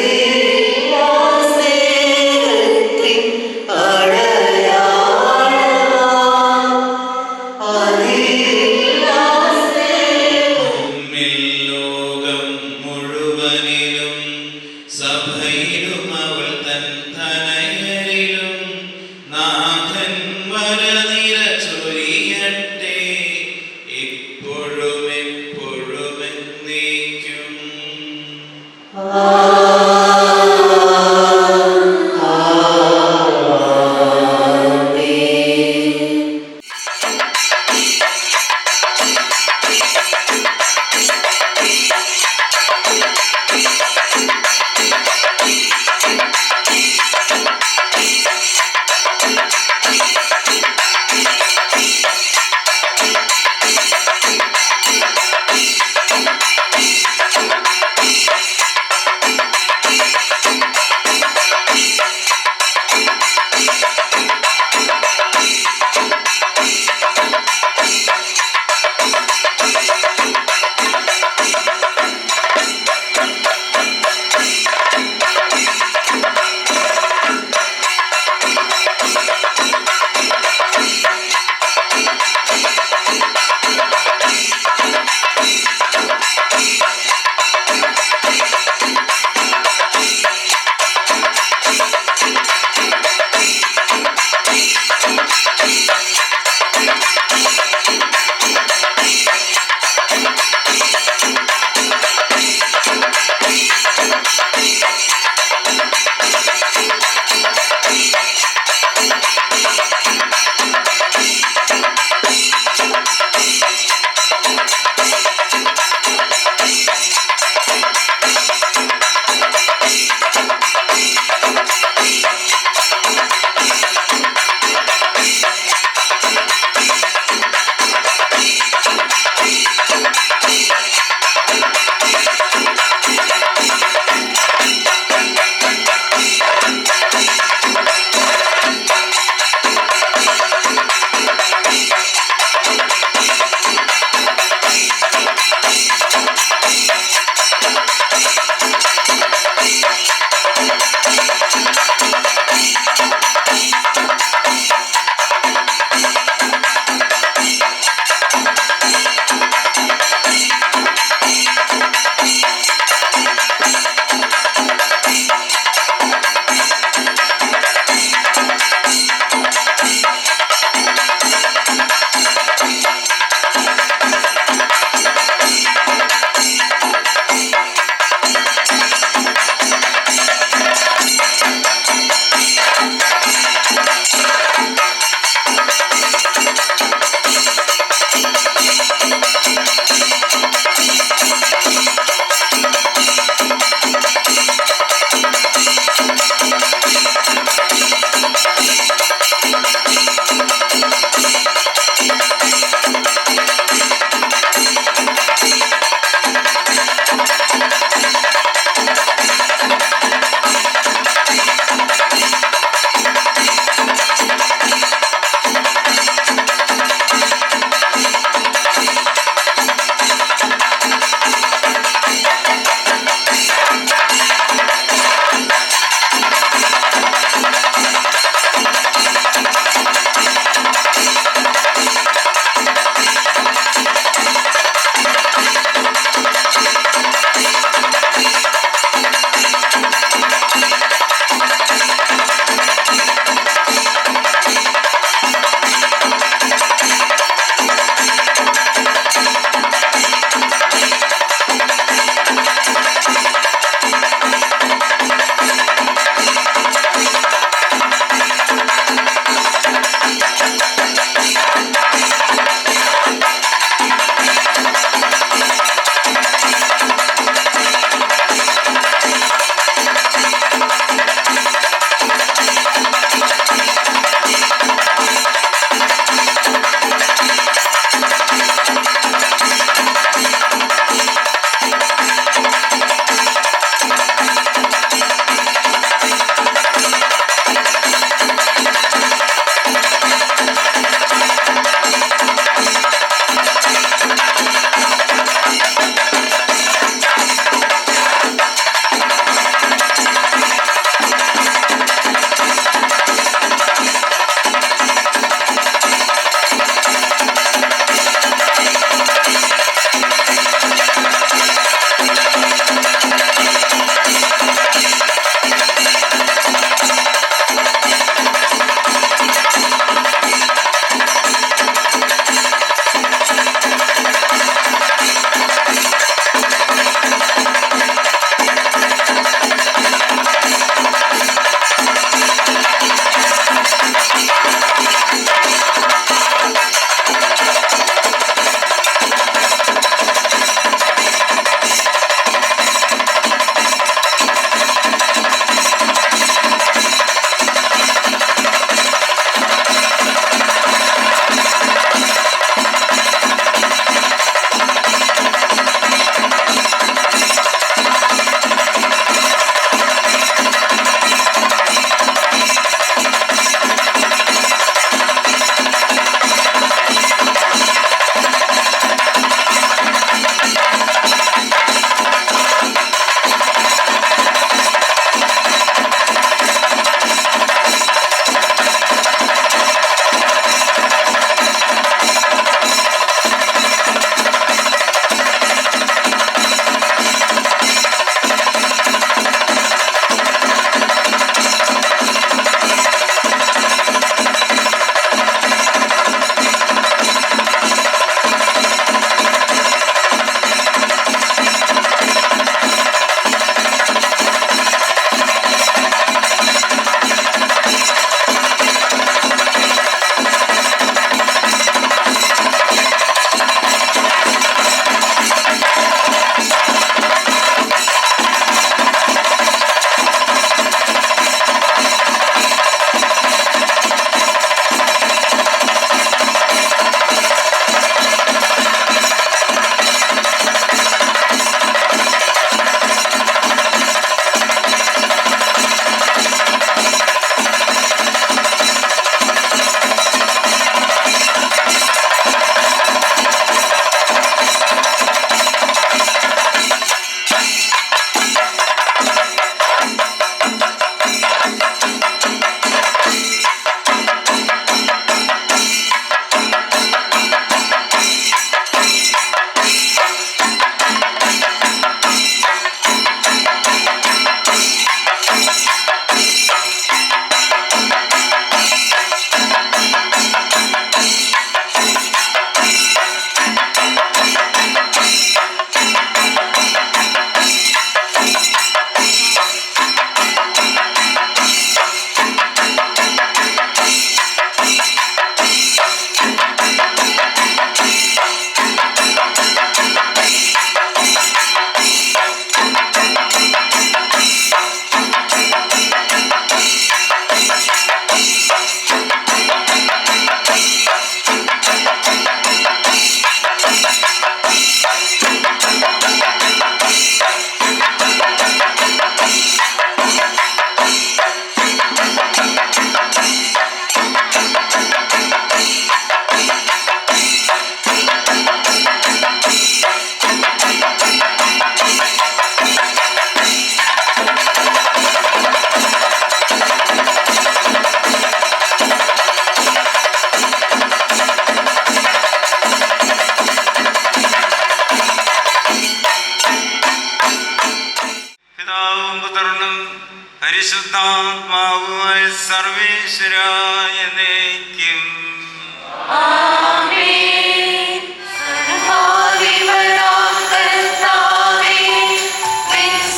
within.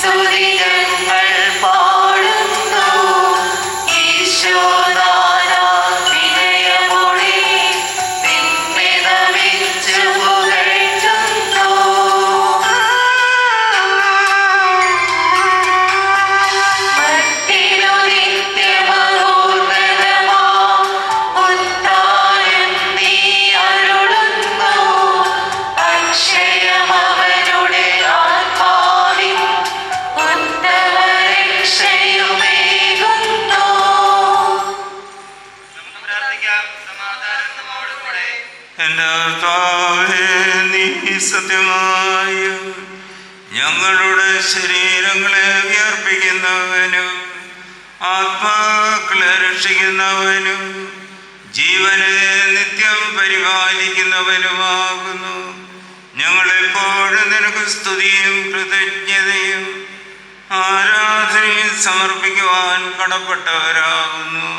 so the എന്റെ കർത്താവേ നീ സത്യമായ ഞങ്ങളുടെ ശരീരങ്ങളെ വിയർപ്പിക്കുന്നവനും ആത്മാക്കളെ രക്ഷിക്കുന്നവനും ജീവനെ നിത്യം പരിപാലിക്കുന്നവനുമാകുന്നു. ഞങ്ങളെപ്പോഴും നിനക്ക് സ്തുതിയും കൃതജ്ഞതയും ആരാധനയും സമർപ്പിക്കുവാൻ കടപ്പെട്ടവരാകുന്നു.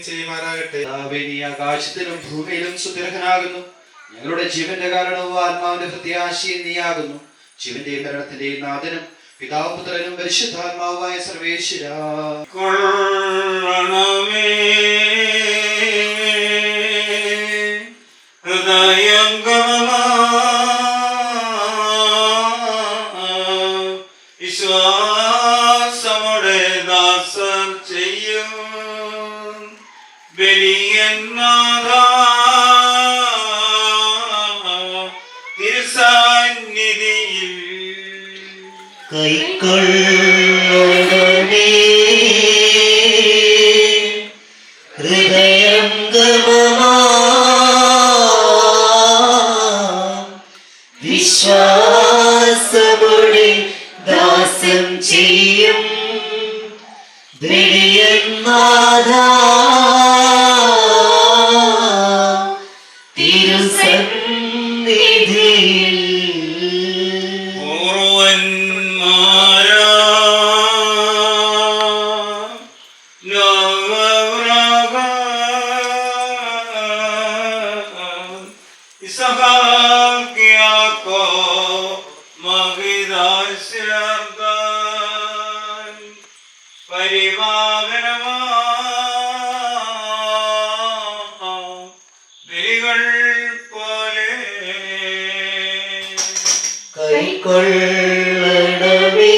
അരുളയും ചെയ്യുമാറാകട്ടെ നീ ആകാശത്തിലും ഭൂമിയിലും സുഗ്രഹനാകുന്നു. ഞങ്ങളുടെ ജീവന്റെ കാരണവും ആത്മാവിന്റെ പ്രത്യാശയും നീയാകുന്നു. ജീവന്റെയും മരണത്തിന്റെയും നാഥനും പിതാവ് പുത്രനും പരിശുദ്ധാത്മാവുമായ സർവേശ്വര. കൊള്ളണമേ. കൈക്കൊള്ളൊടുവേ കൊള്ളടമേ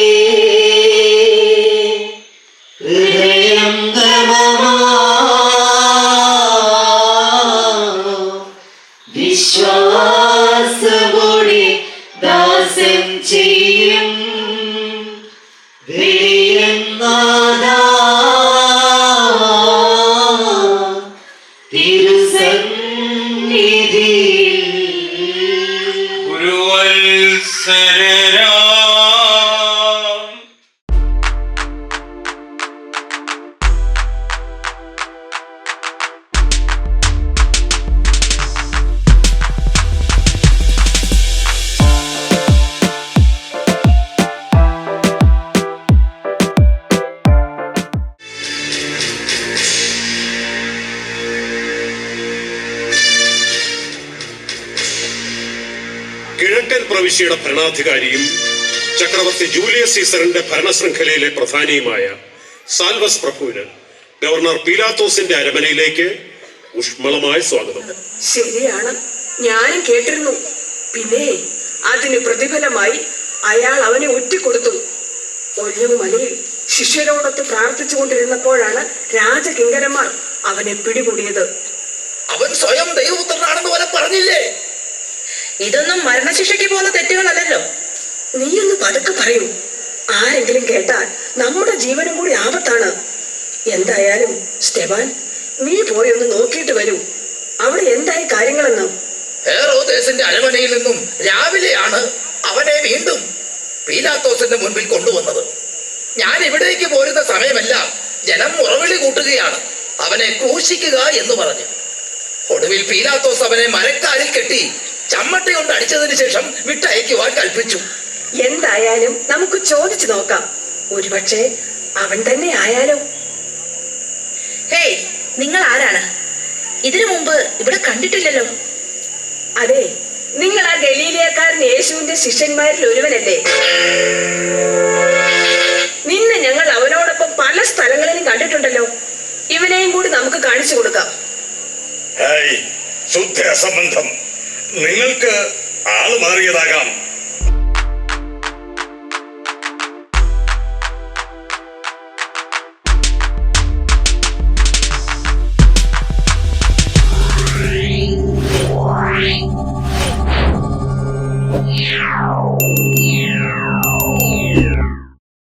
ഹൃദയം ഗമമാ പ്രവിശ്യയുടെ ഭരണാധികാരിയും ചക്രവർത്തി ജൂലിയസ് സീസറിന്റെ ഭരണശൃംഖലയിലെ പ്രധാനിയുമായ സാൽവസ് പ്രഭുവിന് ഗവർണർ പീലാത്തോസിന്റെ അരമനയിലേക്ക് ഊഷ്മളമായ സ്വാഗതം. ശരിയാണ്. ഞാനും കേട്ടിരുന്നു. പിന്നെ അതിന് പ്രതിഫലമായി അയാൾ അവനെ ഒറ്റിക്കൊടുത്തു. ഒഴിഞ്ഞു മലയിൽ ശിഷ്യരോടൊത്ത് പ്രാർത്ഥിച്ചു കൊണ്ടിരുന്നപ്പോഴാണ് രാജകിങ്കരന്മാർ അവനെ പിടികൂടിയത്. അവൻ സ്വയം ദൈവപുത്രനാണെന്ന് വരെ പറഞ്ഞില്ലേ? ഇതൊന്നും മരണശിക്ഷയ്ക്ക് പോകുന്ന തെറ്റുകളല്ലല്ലോ. നീയൊന്ന് പതുക്കെ പറയൂ. ആരെങ്കിലും കേട്ടാൽ നമ്മുടെ ജീവനും കൂടി ആപത്താണ്. എന്തായാലും സ്റ്റെബാൻ നീ പോയി ഒന്ന് നോക്കിയിട്ട് വരൂ. അവിടെ എന്തായി കാര്യങ്ങളെന്ന്? ഹെറോദേശന്റെ അരമനയിൽ നിന്നും രാവിലെയാണ് അവനെ വീണ്ടും പീലാത്തോസിന്റെ മുൻപിൽ കൊണ്ടുവന്നത്. ഞാൻ ഇവിടേക്ക് പോരുന്ന സമയമെല്ലാം ജനം മുറവിളി കൂട്ടുകയാണ്. അവനെ ക്രൂശിക്കുക എന്ന് പറഞ്ഞു. ഒടുവിൽ പീലാത്തോസ് അവനെ മരക്കാലിൽ കെട്ടി ചമ്മട്ടി കൊണ്ട് അടിച്ചതിന് ശേഷം വിട്ടയക്കുവാൻ കൽപ്പിച്ചു എന്തായാലും നമുക്ക് ചോദിച്ചു നോക്കാം. ഒരുപക്ഷെ അവൻ തന്നെ ആയാലോ? ഹേയ് നിങ്ങൾ ആരാണ്? ഇതിനു മുമ്പ് ഇവിടെ കണ്ടിട്ടില്ലല്ലോ. അതെ നിങ്ങൾ ആ ഗലീലിയക്കാരൻ യേശുവിന്റെ ശിഷ്യന്മാരിൽ ഒരുവനല്ലേ? നിന്നെ ഞങ്ങൾ അവനോടൊപ്പം പല സ്ഥലങ്ങളിലും കണ്ടിട്ടുണ്ടല്ലോ. ഇവനെയും കൂടി നമുക്ക് കാണിച്ചു കൊടുക്കാം. ഹേയ് ശുദ്ധ അസംബന്ധം. നിങ്ങൾക്ക് ആൾ മാറിയതാകാം.